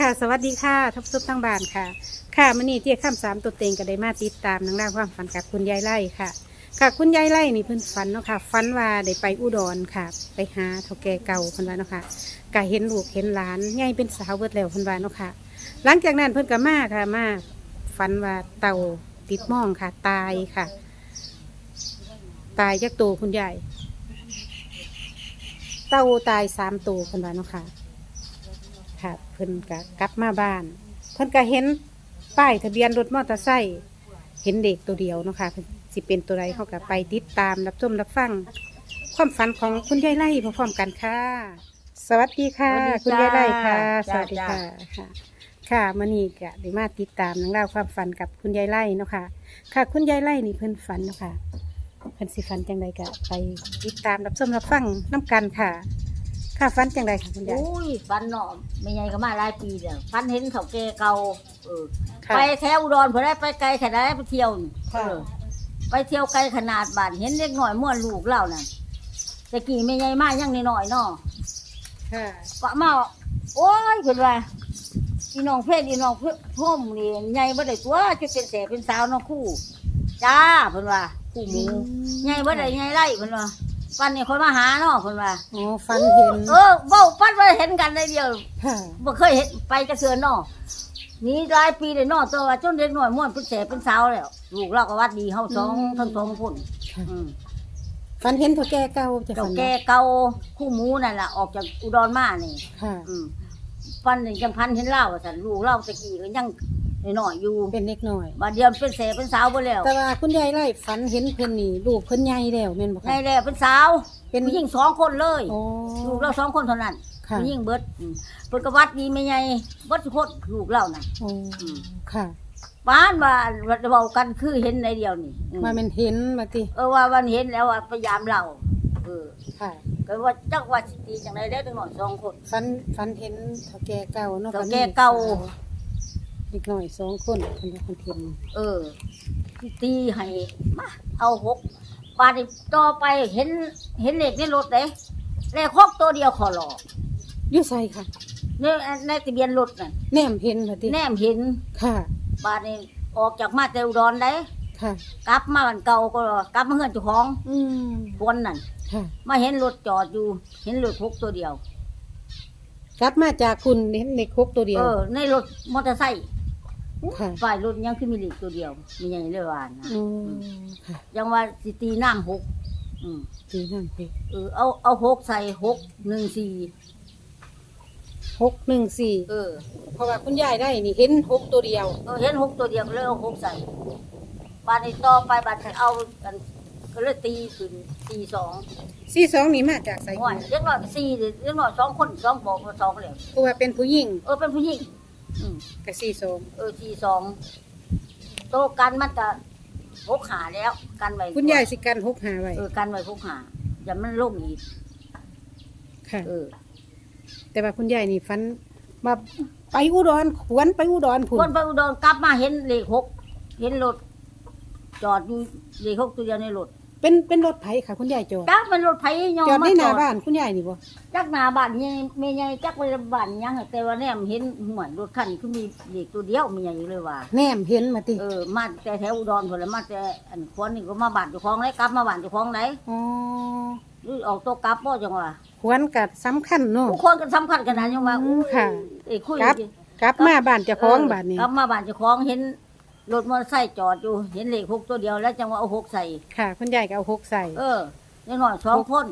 ค่ะ สวัสดีค่ะทับซุปทั้งบ้านค่ะ ค่ะมื่อนี้เที่ยข้ามสามตัวเต็งก็ได้มาติดตามนังรางความฝันกับคุณยายไล่ค่ะ ค่ะคุณยายไล่นี่เพิ่นฝันเนาะค่ะฝันว่าได้ไปอุดรค่ะ ไปหาเฒ่าแก่เก่าเพิ่นว่าเนาะค่ะก็เห็นลูกเห็นหลานใหญ่เป็นสาวเบิดแล้วเพิ่นว่าเนาะค่ะ หลังจากนั้นเพิ่นก็มาค่ะมาฝันว่าเต่าติดม่องค่ะ ตายค่ะ ตายจากตัวคุณยายเต่าตายสามตัวเพิ่นว่าเนาะค่ะ ค่ะเพิ่นก็กลับมาบ้าน เพิ่นก็เห็นป้ายทะเบียนรถมอเตอร์ไซค์เห็นเด็กตัวเดียวเนาะค่ะเพิ่นสิเป็นตัวใดเขาก็ไปติดตามรับชมรับฟัง ความฝันของคุณยายไล่พร้อมๆกันค่ะ สวัสดีค่ะ สวัสดีคุณยายไล่ค่ะ สจ้า วัสดีจ้าค่ะค่ะ ค่ะมื่อนี้ก็ได้มาติดตามนังเล่องราวความฝันกับคุณยายไล่เนาะค่ะ ค่ะ คุณยายไล่นี่เพิ่นฝันเนาะค่ะเพิ่นสิฝันจังใดก็ไปติดตามรับชมรับฟังน้กันค่ะ ค่ะฝันจังใดค่ะคุณยาย อุ้ยฟันเนาะไม่ใหญ่ก็มาหลายปีแล้วฟันเห็นเขาแก่เก่าเออค่ะ ไปแถวอุดรเพื่อได้ไปไกลขนาดได้ไปเที่ยวนี่ค่ะเออไปเที่ยวไกลขนาดบ้านเห็นเล็กหน่อยม่วนลูกเล่าน่ะแต่กี่ไม่ใหญ่มากยังน้อยๆเนาะ ค่ะปะมาโอ้ยเพิ่นว่าอีน้องเพศอีน้องเพศพ่อมนี่ใหญ่บ่ได้ตัวจะเป็นแสเป็นสาวเนาะคู่จ้าเพิ่นว่าคู่หมูใหญ่บ่ได้ใหญ่ไร่เพิ่นว่า ปันนี่คนมาหาเนาะเพิ่นว่าอ๋อฝันเห็นเออเว้าปัดว่าเห็นกันได้เดียวค่ะบ่เคยเห็นไปกระเสือนเนาะนี่หลายปีเลยเนาะตัวว่าจนเด็กน้อยม่วนเป็นแสเป็นสาวแล้วลูกเราก็วัดดีเฮาสองทั้งสองคนค่ะอืมฝันเห็นเท่าแก่เก่าจะเจ้าฝันแก่เก่าคู่หมูนั่นล่ะออกจากอุดรมานี่ค่ะ อืมปันนี่จังพันเห็นเล่าว่าซั่นลูกเราตะกี้ก็ยัง น้อยๆอยู่เป็นเล็กน้อยบัดเดียวเป็นแสเป็นสาวบ่แล้วแต่ว่าคุณยายไล่ฝันเห็นเพิ่นนี่ลูกเพิ่นใหญ่แล้วแม่นบ่ในคะแล้วเป็นสาวเป็นผู้หญิงสองคนเลยโอ้ ลูกเราสองคนเท่านั้นค่ะ ผู้หญิงเบิดอืมเพิ่นก็วัดดีไม่ใหญ่เบิดทุกคนลูกเราน่ะ โอ้อืม ค่ะบ้านว่าว่าเว้ากันคือเห็นในเดียวนี่อืมมาเป็นเห็นมาติเออว่าวันเห็นแล้วว่าพยายามเราเออค่ะก็ว่าจักว่าสิตีจังไดได้ถึงหน่อยสองคน ฝันฝันเห็นเท่าแก่เก่าเนาะเฒ่าแก่เก่า เล็กน้อยสองคนเพิ่นว่าเพิ่นเห็นเออตีให้มาเอาหกบาทนี่ต่อไปเห็นเห็นเลขในรถเด้เลขหกตัวเดียวขอหลอกอยู่ไสค่ะในในทะเบียนรถน่ะแนมเห็นมาติแนมเห็นค่ะ บาทนี่ออกจากมาแต่อุดรได้ค่ะ กลับมาบ้านเก่าก็กลับมาเฮือนเจ้าของอืมคนนั่นค่ะมาเห็นรถจอดอยู่ เห็นรถหกตัวเดียว กลับมาจากคุณเห็นเด็กคกตัวเดียว เออ ในรถมอเตอร์ไซค์ ค่ะฝ่ายรถยังคือมีเหล็กตัวเดียว มีอย่างนี้เลยว่านะอืมค่ะยังว่าสิตีน้ำหกอืมดีนั่นเพเออเอาเอาหกใส่หกหนึ่งสี่หกหนึ่งสี่เออเพราะว่าคุณยายได้นี่เห็นหกตัวเดียว เออเห็นหกตัวเดียวก็เลยเอาหกใส่บาดนี้ต่อไปบาดนี้เอากันก็เลยตีขึ้นตีสองสี่สองนี่มาจากไสห่วยเล็กน้อยสี่เล็กน้อยสองคนสองบอกว่าสองเลยเพราะว่าเป็นผู้หญิง เออเป็นผู้หญิง อืมกับสี่สองเออสี่สองโตะกันมันจะหกขาแล้วกันไว้คุณยายสิกันหกหาไว้เออกันไว้หกขาอย่ามันลงอีกค่ะ เออแต่ว่าคุณยายนี่ฟันมาไปอุดรขวนไปอุดรผุคนนไปอุดรกลับมาเห็นเลขหกเห็นรถจอดอยู่เลขหกตัวเดียวในรถ เป็นเป็นรถไผค่ะ คุณยายจอดจักมันรถไผยอมจอดมาในหจน้าอดบ้านคุณยายนี่บ่จักหน้าบ้านยังไม่ใหญ่จักไปบ้านยังแต่ว่าแนมเห็นเหมือนรถคันคือมีเลขตัวเดียวมีใหญ่เลยว่า แนมเห็นมาติเออมาแต่แถวอุดรพุ่นแล้วมาแต่อันคนนี่ก็มาบ้านเจ้าของไหนกลับมาบ้านเจ้าของไหนอ๋อหรือออกตัวกลับบ่จังว่าขวนกับสำคัญเนาะ ทุกคนก็สำคัญขนาดยังว่าอืมอู้ค่ะ ไอ้คุยครับ กลับมาบ้านเจ้าของบ้านนี้ กลับมาบ้านเจ้าของเห็น รถมอเตอร์ไซค์จอดอยู่ เห็นเลขหกตัวเดียวแล้วจังว่าเอาหกใส่ ค่ะ คุณยายก็เอาหกใส่ เออเล็กน้อยสองคน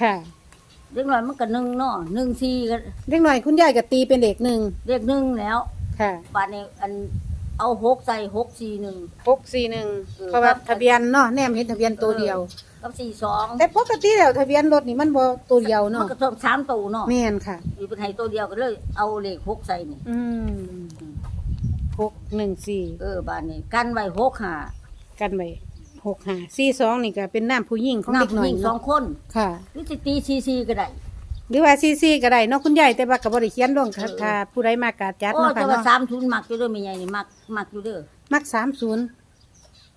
ค่ะเล็กน้อยมันก็หนึ่งเนาะหนึ่งสี่ก็เล็กหน่อยคุณยายก็ตีเป็นเด็กหนึ่งเลขหนึ่งแล้ว ค่ะบาทนี้อันเอาหกใส่หกสี่หนึ่ง หกสี่หนึ่งเออ เพราะว่าทะเบียนเนาะแนมเห็นทะเบียนตัวเดียว กับสี่สองแต่ปกติแล้วทะเบียนรถนี่มันบ่ตัวเดียวมัเนาะนก็ต้องสามตัวเนาะแม่นค่ะ อยู่เป็นไทยตัวเดียวก็เลย เอาเลขหกใส่นี่อืม หกหนึ่งสี่เออบาทนี้ กันไว้หกหากันไว้หกห้าสี่สองนี่ก็เป็นน้ำผู้หญิงของเด็กน้ำหน่อยผู้หญิงสอเนาะงคนค่ะ หรือสิตีซีซีก็ได้ หรือว่าซีซีก็ได้เนาะคุณยายแต่ว่าก็บ่ได้เขียนลงค่ะเออถ้าผู้ใดมากาจัดโอ้เนาะแต่ค่ะว่าเนาะสามทุนมักอยู่เด้อไม่ใหญ่นี่มักมักอยู่เด้อมักสามศูนย์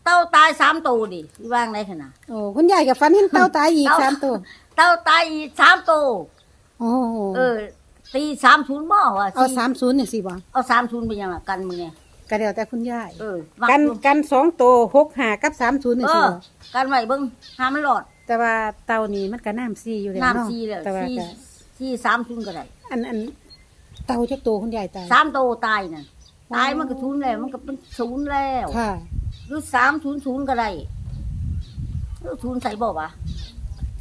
เต้าตายสามตัวดิที่ว่างไรขนาดโอ้คุณยายกับฟันเห็นเต้าตายอีกเต้าสามตัว เต้าตายอีกสามตัวโอ้เออ ตีสามศูนย์บ่ว่ะเอาสามศูนย์นี่สิบ่เอาสามศูนย์เป็นยังไงกันมึงเนี่ยก็เดี๋ยวแต่คุณยายเออมักันอยู่กันสองโตหกหากับสามศูนย์นี่เอสิอบ่กันไว้เบิ่งหามันหลอดแต่ว่าเตานี่มันก็น้ำซีอยู่แล้วเนาะน้ำซีเลยแต่ว่าซีก็ซีสามศูนย์ก็ได้อันอันเตาจักโตคุณยายตาย สามโตตายน่ะตายมันก็ศูนย์แล้วมันก็เป็นศูนย์แล้ว ค่ะ หรือสามศูนย์ศูนย์ก็ได้หรือศูนย์ใส่บ่วะ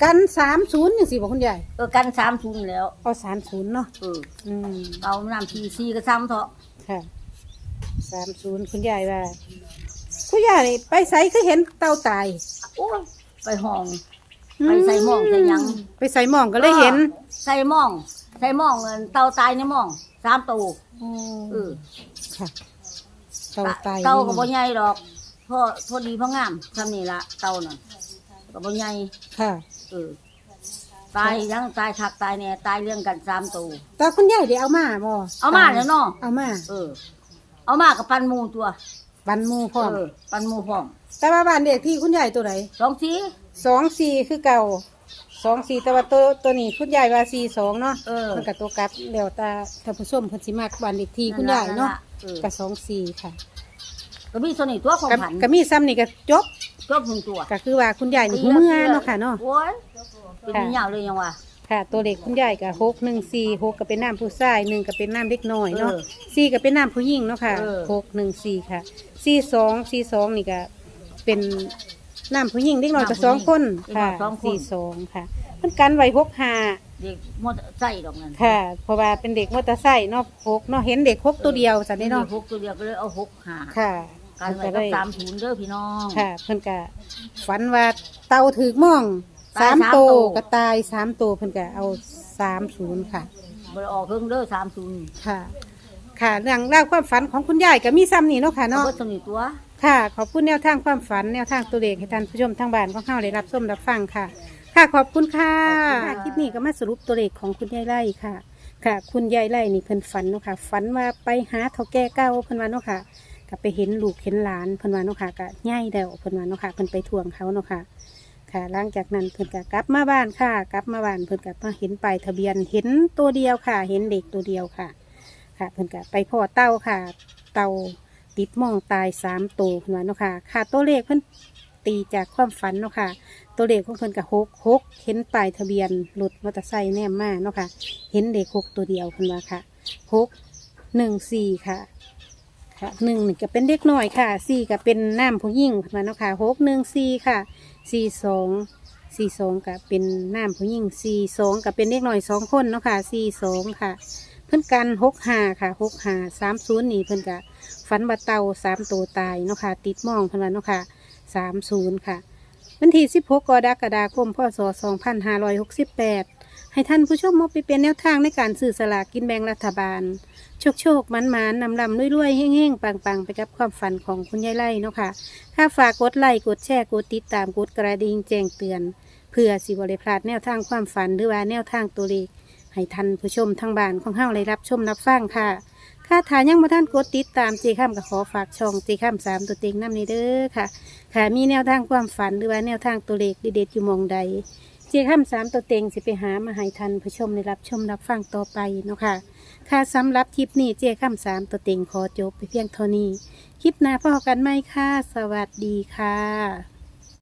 กันสามศูนย์นี่สิบ่คุณยายเออกันสามศูนย์แล้วเอาสามศูนย์เนาะเอออืมเอาน้ำทีซีก็ซ้ำเถอะค่ะสามศูนย์คุณยายว่าคุณยายนี่ไปใส่คือเห็นเตาตายโอ้ยไปห้อง ไปใส่หม้องใส่หยัง ไปใส่หมองก็เลยเห็นใส่หม่อง ใส่หม่องเงินเตาตายในหม่องสามตัวเออค่ะเตาตายเตาก็นี่บ่ใหญ่ดอกพอพอดีพองามทำนี่ละเตาน่ะก็บ่ใหญ่ค่ะ เออตายยังตายทักตายแน่ตายเรื่องกันสามตัวแต่คุณยายได้เอามาบ่เอามาแล้วเนาะเอามา เออ เอามากับปันหมูตัวบันหมูพร้อมเออปันหมูพร้อมแต่ว่าบ้านเด็กที่คุณยายตัวไหนสองสีสองสี่คือเก่าสองสี่แต่ว่าตัวตัวนี้คุณยายว่าสี่สองเนาะเออมันกับตัวกลับแล้วแตาท่านผู้ชมเพิ่นสิมากบ้านเด็กที่คุณยายเนาะเออกับสองสี่ค่ะก็มีส่วนนี้ตัวของกับผันกับมีซ้ำนี่ก็จบ ตัวพึงตัวก็คือว่าคุณยายนี่หูเมื่อเนาะค่ะเนาะโอ้ยเป็นมีอย่างเลยยังวะค่ะ ตัวเด็กคุณยายก็หกหนึ่งสี่หกก็เป็นน้ำผู้ชายหนึ่งก็เป็นน้ำเด็กน้อยเนาะเออสี่ก็เป็นน้ำผู้หญิงเนาะค่ะเออหกหนึ่งสี่ค่ะสี่สองสี่สองนี่ก็เป็นน้ำผู้หญิงเด็กน้อยก็สองคนค่ะสี่สองค่ะมันกันไว้หกห้าเด็กมอเตอร์ไซค์ดอกนั้นค่ะ เพราะว่าเป็นเด็กมอเตอร์ไซค์เนาะหกเนาะเห็นเด็กหกตัวเดียวสันนี่เนาะหกตัวเดียวก็เลยเอาหกหาค่ะ การไว้เพิ่นกับก็สามเลยศูนย์เด้อพี่น้องค่ะเพิ่นก็ฝันว่าเตาถือม่องตายสามสามโตตัวก็ตายสามโตวเพิ่นก็เอาสามศูนย์ค่ะ บริออกเครื่องเด้อสามศูนย์ค่ะ ค่ะเรื่องเล่าวความฝันของคุณยายก็มีซ้ำนี่เนาะค่ะเนาะเนาะสนิทตัว ค่ะ ขอบคุณแนวทางความฝันแนวทางตัวเลขให้ท่านผู้ชมทางบ้านของเฮาได้รับชมรับฟังค่ะ ค่ะขอบคุณค่ะค่ะ คลิปนี้ก็มาสรุปตัวเลขของคุณยายไล่ค่ะ ค่ะ คุณยายไล่นี่เพิ่นฝันเนาะค่ะฝันว่าไปหาเฒ่าแก่เก่าเพิ่นว่าเนาะค่ะ ก็ไปเห็นลูกเห็นหลานเพิ่นว่าเนาะค่ะก็ย่ายแล้วเพิ่นว่าเนาะค่ะเพิ่นไปทวงเขาเนาะค่ะค่ะหลังจากนั้นเพิ่นก็กลับมาบ้านค่ะกลับมาบ้านเพิ่นก็มาเห็นป้ายทะเบียนเห็นตัวเดียวค่ะ เห็นเด็กตัวเดียวค่ะ ค่ะเพิ่นก็ไปพ่อเต้าค่ะ เต่าติดมองตายสามตัวเพิ่นว่าเนาะค่ะ ค่ะตัวเลขเพิ่นตีจากความฝันเนาะค่ะ ตัวเลขของเพิ่นก็หกหกเห็นป้ายทะเบียนรถมอเตอร์ไซค์แนมมาเนาะค่ะ เห็นเด็กหกตัวเดียวเพิ่นว่าค่ะหกหนึ่งสี่ค่ะ ค่ะหนึ่งนี่ก็เป็นเด็กน้อยค่ะสี่ก็เป็นน้ำผู้หญิงเพิ่นว่าเนาะค่ะหกหนึ่งสี่ค่ะสี่สองสี่สองก็เป็นน้ำผู้หญิงสี่สองก็เป็นเด็กน้อยสองคนเนาะค่ะสี่สองค่ะ เพิ่อนกันหกห้าค่ะหกห้าสามศูนย์นี่เพิ่อนกะฝันว่าเต่าสามตัวตายเนาะค่ะติดมองเพิ่นว่าเนาะค่ะสามศูนย์ค่ะ วันที่สิบหกกรกฎาคมพศสองพันห้าร้อยหกสิบแปดให้ท่านผู้ชมมอบไปเป็นแนวทางในการสื่อสลากกินแบ่งรัฐบาล โชคโชคมันมันนำลำรวยๆเฮ้งๆปังๆ ไปกับความฝันของคุณยายไล่เนาะค่ะ ถ้าฝากกดไลค์กดแชร์กดติดตามกดกระดิ่งแจ้งเตือน เพื่อสิบริพลาดแนวทางความฝันหรือว่าแนวทางตัวเลขให้ท่านผู้ชมทางบ้านของเฮาได้รับชมรับฟังค่ะค่าถายยังมาท่านกดติดตามเจข้ามก็ขอฝากช่องเจข้ามสามตัวเต็งน้ำในเด้อค่ะ ค่ะมีแนวทางความฝันหรือว่าแนวทางตัวเลขดีเด็ดอยู่มองใด เจข้ามสามตัวเต็งสิไปหามาให้ทันผู้ชมได้รับชมรับฟังต่อไปเนาะค่ะค่ะสำหรับคลิปนี้เจข้ามสามตัวเต็งขอจบไปเพียงเท่านี้ คลิปหน้าพอกันไหมค่ะ สวัสดีค่ะ